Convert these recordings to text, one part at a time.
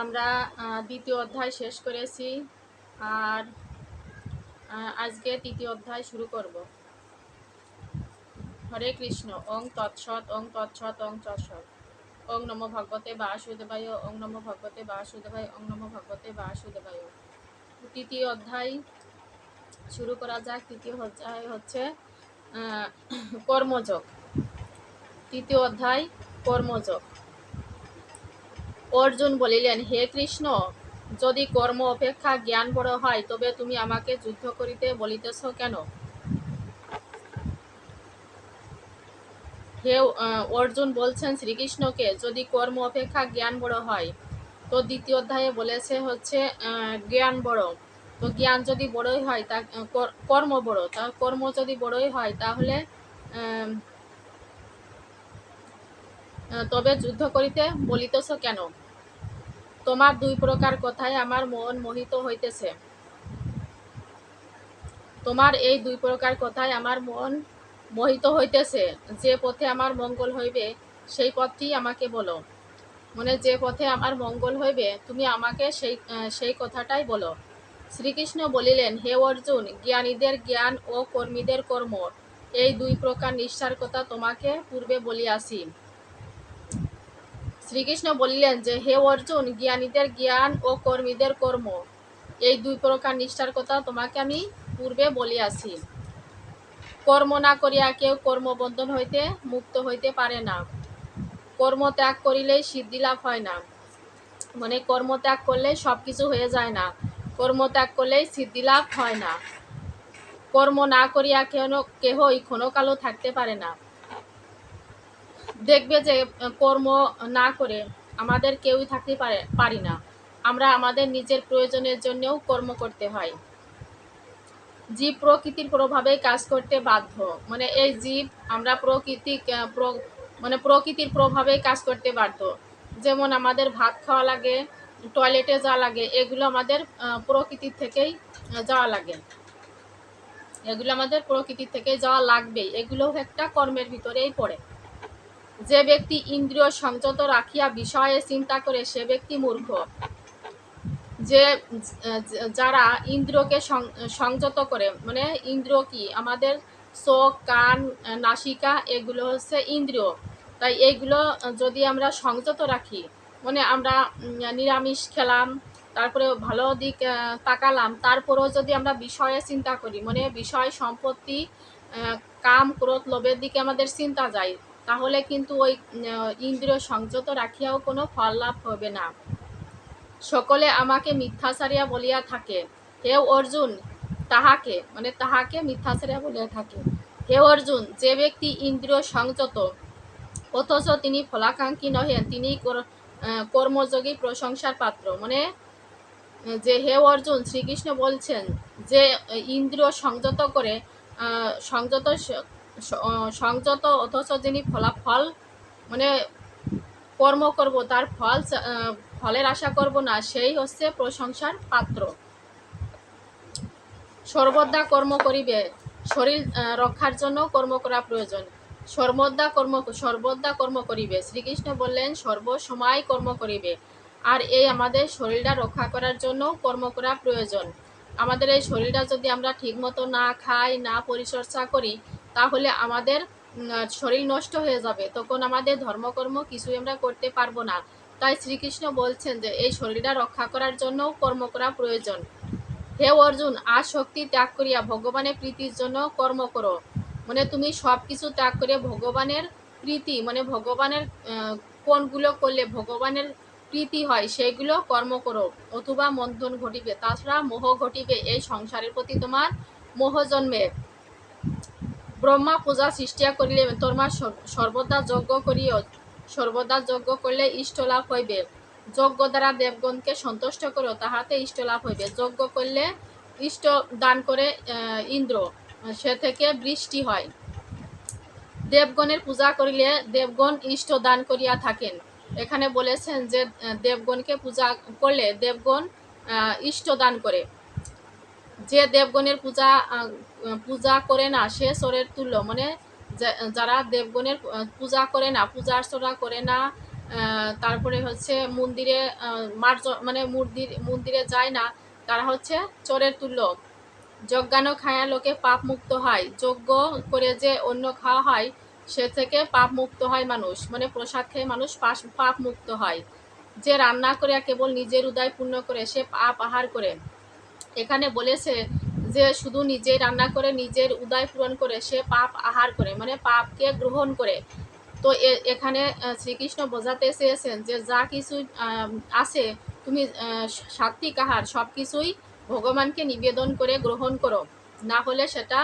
আমরা দ্বিতীয় অধ্যায় শেষ করেছি আর আজকে তৃতীয় অধ্যায় শুরু করব। হরে কৃষ্ণ, ওং তৎসৎ ওং তৎসৎ ওং তৎসৎ। ওং নমো ভগবতে বাসুদেবায়, ওং নমো ভগবতে বাসুদেবায়, ওং নমো ভগবতে বাসুদেবায়। তৃতীয় অধ্যায় শুরু করা যাক। তৃতীয় অধ্যায় হচ্ছে কর্মযোগ। তৃতীয় অধ্যায় কর্মযোগ। অর্জুন বলিলেন, হে কৃষ্ণ, যদি কর্ম অপেক্ষা জ্ঞান বড় হয়, তবে তুমি আমাকে যুদ্ধ করিতে বলিতেছ কেন? হে অর্জুন বলছেন, শ্রীকৃষ্ণকে, যদি কর্ম অপেক্ষা জ্ঞান বড় হয়, তো দ্বিতীয় অধ্যায়ে বলেছে হচ্ছে জ্ঞান বড়। তো জ্ঞান যদি বড়ই হয়, তা কর্ম বড়। তা, কর্ম যদি বড়ই হয়, তাহলে তবে যুদ্ধ করিতে বলিতেছ কেন? তোমার দুই প্রকার কথায় আমার মন মোহিত হইতেছে। তোমার এই দুই প্রকার কথায় আমার মন মোহিত হইতেছে। যে পথে আমার মঙ্গল হইবে, সেই পথটি আমাকে বলো। মানে যে পথে আমার মঙ্গল হইবে, তুমি আমাকে সেই সেই কথাটাই বলো। শ্রীকৃষ্ণ বলিলেন, হে অর্জুন, জ্ঞানীদের জ্ঞান ও কর্মীদের কর্ম, এই দুই প্রকার নিষ্ঠার কথা তোমাকে পূর্বে বলিয়াছি। শ্রীকৃষ্ণ বলিলেন যে, হে অর্জুন, জ্ঞানীদের জ্ঞান ও কর্মীদের কর্ম, এই দুই প্রকার নিষ্ঠার কথা তোমাকে আমি পূর্বে বলিয়াছি। কর্ম না করিয়া কেউ কর্মবন্ধন হইতে মুক্ত হইতে পারে না। কর্ম ত্যাগ করিলেই সিদ্ধি লাভ হয় না। মানে কর্ম ত্যাগ করলে সব কিছু হয়ে যায় না। কর্ম ত্যাগ করলেই সিদ্ধি লাভ হয় না। কর্ম না করিয়া কেহ কেহই ক্ষণকালও থাকতে পারে না। দেখবে যে কর্ম না করে আমাদের কেউই থাকতে পারে, পারি না। আমরা আমাদের নিজের প্রয়োজনের জন্যও কর্ম করতে হয়। জীব প্রকৃতির প্রভাবে কাজ করতে বাধ্য। মানে এই জীব আমরা প্রকৃতি মানে প্রকৃতির প্রভাবে কাজ করতে বাধ্য। যেমন আমাদের ভাত খাওয়া লাগে, টয়লেটে যাওয়া লাগে, এগুলো আমাদের প্রকৃতির থেকেই যাওয়া লাগে। এগুলো আমাদের প্রকৃতির থেকে যাওয়া লাগবেই। এগুলোও একটা কর্মের ভিতরেই পড়ে। যে ব্যক্তি ইন্দ্রিয় সংযত রাখিয়া বিষয়ে চিন্তা করে সে ব্যক্তি মূর্খ। যে যারা ইন্দ্রকে সংযত করে মানে ইন্দ্রিয় কি? আমাদের চোখ, কান, নাসিকা, এগুলো হচ্ছে ইন্দ্রিয়। তাই এইগুলো যদি আমরা সংযত রাখি মানে আমরা নিরামিষ খেলাম, তারপরে ভালো দিক তাকালাম, তারপরেও যদি আমরা বিষয়ে চিন্তা করি মানে বিষয় সম্পত্তি কাম, ক্রোধ, লোভের দিকে আমাদের চিন্তা যায় তাহলে কিন্তু ওই ইন্দ্রিয় সংযত রাখিয়াও কোনো ফল লাভ হবে না। সকলে আমাকে মিথ্যাচারিয়া বলিয়া থাকে। হে অর্জুন, তাহাকে মানে তাহাকে মিথ্যাচারিয়া বলিয়া থাকে। হে অর্জুন, যে ব্যক্তি ইন্দ্রিয় সংযত, অথচ তিনি ফলাকাঙ্ক্ষী নহেন, তিনি কর্মযোগী প্রশংসার পাত্র। মানে যে হে অর্জুন, শ্রীকৃষ্ণ বলছেন যে, ইন্দ্রিয় সংযত করে সংযত সংযত অথচ যিনি ফলাফল মানে কর্ম করব, তার ফল ফলের আশা করব না, সেই হচ্ছে প্রশংসার পাত্র। সর্বদা কর্ম করিবে, শরীর রক্ষার জন্য কর্ম করা প্রয়োজন। সর্বদা কর্ম সর্বদা কর্ম করিবে। শ্রীকৃষ্ণ বললেন, সর্বসময় কর্ম করিবে। আর এই আমাদের শরীরটা রক্ষা করার জন্য কর্ম করা প্রয়োজন। আমাদের এই শরীরটা যদি আমরা ঠিকমতো না খাই, না পরিচর্যা করি তাহলে আমাদের শরীর নষ্ট হয়ে যাবে। তখন আমাদের ধর্মকর্ম কিছুই আমরা করতে পারব না। তাই শ্রীকৃষ্ণ বলছেন যে, এই শরীরটা রক্ষা করার জন্য কর্ম করা প্রয়োজন। হে অর্জুন আসক্তি ত্যাগ করিয়া ভগবানের প্রীতির জন্য কর্ম করো। মানে তুমি সব কিছু ত্যাগ করে ভগবানের প্রীতি মানে ভগবানের কোনগুলো করলে ভগবানের প্রীতি হয় সেইগুলো কর্ম করো। অথবা মন্থন ঘটিবে, তাছাড়া মোহ ঘটিবে, এই সংসারের প্রতি তোমার মোহ জন্মে। ব্রহ্মা পূজা সৃষ্টিয়া করিলে সর- সর্বদা যজ্ঞ করিও সর্বদা যজ্ঞ করলে ইষ্ট লাভ হইবে। যজ্ঞ দ্বারা দেবগণকে সন্তুষ্ট করো তাহাতে ইষ্ট লাভ হইবে। যজ্ঞ করলে ইষ্ট দান করে ইন্দ্র সে থেকে বৃষ্টি হয়। দেবগণের পূজা করিলে দেবগণ ইষ্ট দান করিয়া থাকেন। এখানে বলেছেন যে দেবগণকে পূজা করলে দেবগণ ইষ্ট দান করে যে দেবগণের পূজা পূজা করে না, সে চোরের তুল্য। মানে যারা দেবগণের পূজা করে না, পূজা অর্চনা করে না তারপরে হচ্ছে মন্দিরে মার্জ মানে মন্দির মন্দিরে যায় না, তারা হচ্ছে চোরের তুল্য। যজ্ঞান খায়া লোকে পাপ মুক্ত হয়। যজ্ঞ করে যে অন্য খাওয়া হয়, সে থেকে পাপ মুক্ত হয় মানুষ। মানে প্রসাদ খেয়ে মানুষ পাপ মুক্ত হয়। যে রান্না করে কেবল নিজের উদয় পূর্ণ করে, সে পাপ আহার করে। এখানে বলেছে যে শুধু নিজেই রান্না করে, নিজের উদয় পূরণ করে, সে পাপ আহার করে মানে পাপকে গ্রহণ করে। তো এখানে শ্রীকৃষ্ণ বোঝাতে চেয়েছেন যে যা কিছু আছে, তুমি সাত্বিক আহার সব কিছুই ভগবানকে নিবেদন করে গ্রহণ করো। না হলে সেটা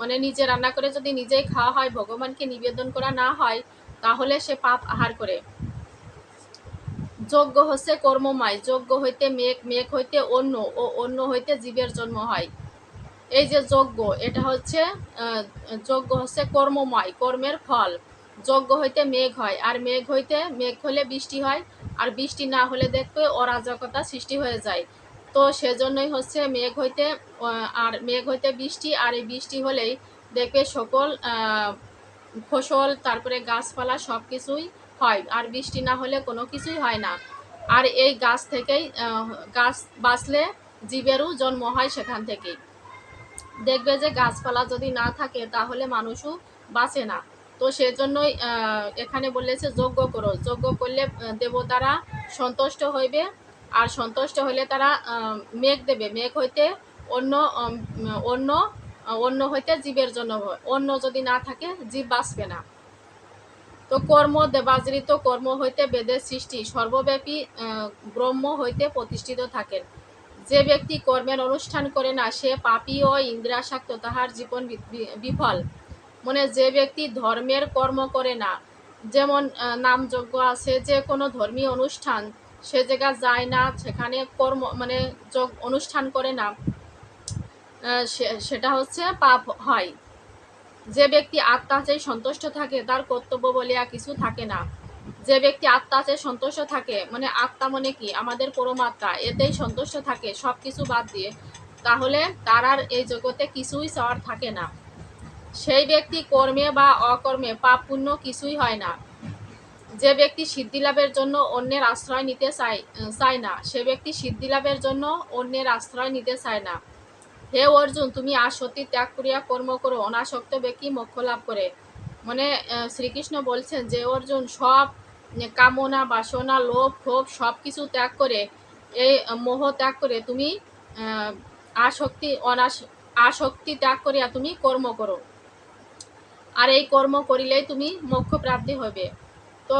মানে নিজে রান্না করে যদি নিজেই খাওয়া হয়, ভগবানকে নিবেদন করা না হয়, তাহলে সে পাপ আহার করে। যজ্ঞ হচ্ছে কর্মময় যজ্ঞ হইতে মেঘ মেঘ হইতে অন্য ও অন্য হইতে জীবের জন্ম হয়। এই যে যজ্ঞ এটা হচ্ছে যজ্ঞ হচ্ছে কর্মময়, কর্মের ফল। যজ্ঞ হইতে মেঘ হয়, আর মেঘ হইতে, মেঘ হলে বৃষ্টি হয়, আর বৃষ্টি না হলে দেখবে অরাজকতা সৃষ্টি হয়ে যায়। তো সেজন্যই হচ্ছে মেঘ হইতে আর মেঘ হইতে বৃষ্টি, আর এই বৃষ্টি হলেই দেখবে সকল ফসল, তারপরে গাছপালা সব কিছুই হয়, আর বৃষ্টি না হলে কোনো কিছুই হয় না। আর এই গাছ থেকেই গাছ বাঁচলে জীবেরও জন্ম হয় সেখান থেকেই। দেখবে যে গাছপালা যদি না থাকে, তাহলে মানুষও বাঁচে না। তো সেজন্যই এখানে বলেছে যজ্ঞ করো। যজ্ঞ করলে দেবতারা সন্তুষ্ট হইবে, আর সন্তুষ্ট হলে তারা মেঘ দেবে। মেঘ হইতে অন্য অন্য অন্য হইতে জীবের জন্য অন্য যদি না থাকে, জীব বাঁচবে না। তো কর্ম দেবাজৃত কর্ম হইতে বেদের সৃষ্টি, সর্বব্যাপী ব্রহ্ম হইতে প্রতিষ্ঠিত থাকেন। যে ব্যক্তি কর্মের অনুষ্ঠান করে না, সে পাপী ও ইন্দ্রিয়াসক্ত তাহার জীবন বিফল। মানে যে ব্যক্তি ধর্মের কর্ম করে না, যেমন নামযজ্ঞ আছে, যে কোনো ধর্মীয় অনুষ্ঠান, সে জায়গা যায় না, সেখানে কর্ম মানে অনুষ্ঠান করে না সেটা হচ্ছে পাপ হয়। যে ব্যক্তি সন্তুষ্ট থাকে, তার কর্তব্য বলিয়া কিছু থাকে না। যে ব্যক্তি আত্মাতে সন্তুষ্ট থাকে মানে আত্মা মনে কি? আমাদের পরমাত্মা, এতেই সন্তুষ্ট থাকে সব কিছু বাদ দিয়ে। তাহলে তার আর এই জগতে কিছুই চাওয়ার থাকে না। সেই ব্যক্তি কর্মে বা অকর্মে পাপ পুণ্য কিছুই হয় না। যে ব্যক্তি সিদ্ধি লাভের জন্য অন্যের আশ্রয় নিতে চায় চায় না, সে ব্যক্তি সিদ্ধি লাভের জন্য অন্যের আশ্রয় নিতে চায় না। হে অর্জুন, তুমি আসক্তি ত্যাগ করিয়া কর্ম করো, অনাসক্ত ব্যক্তি মোক্ষ লাভ করে। মানে শ্রীকৃষ্ণ বলছেন যে, অর্জুন, সব কামনা, বাসনা, লোভ, ক্ষোভ সব কিছু ত্যাগ করে এই মোহ ত্যাগ করে তুমি আসক্তি, অনাস, আসক্তি ত্যাগ করিয়া তুমি কর্ম করো। আর এই কর্ম করিলেই তুমি মোক্ষ প্রাপ্তি হবে তো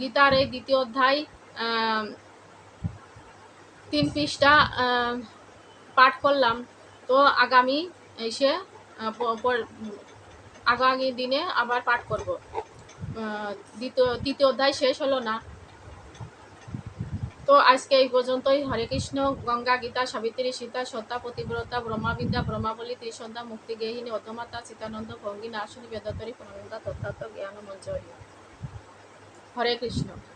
গীতার এই দ্বিতীয় অধ্যায় তিন পৃষ্ঠা পাঠ করলাম। তো আগামী এসে আগামী দিনে আবার পাঠ করব। দ্বিতীয়, তৃতীয় অধ্যায় শেষ হলো না। তো আজকে এই পর্যন্তই। হরে কৃষ্ণ, গঙ্গা, গীতা, সাবিত্রী, সীতা, সত্তা, পতিব্রতা, ব্রহ্মাবিদ্যা, ব্রহ্মাবলী, ত্রিসন্ধ্যা, মুক্তি, গেহিনী অতমাতা সীতানন্দ ভঙ্গী নাশনী বেদতরী প্রণন্দা তত্ত্বাত্ম জ্ঞান মঞ্চ হরে কৃষ্ণ।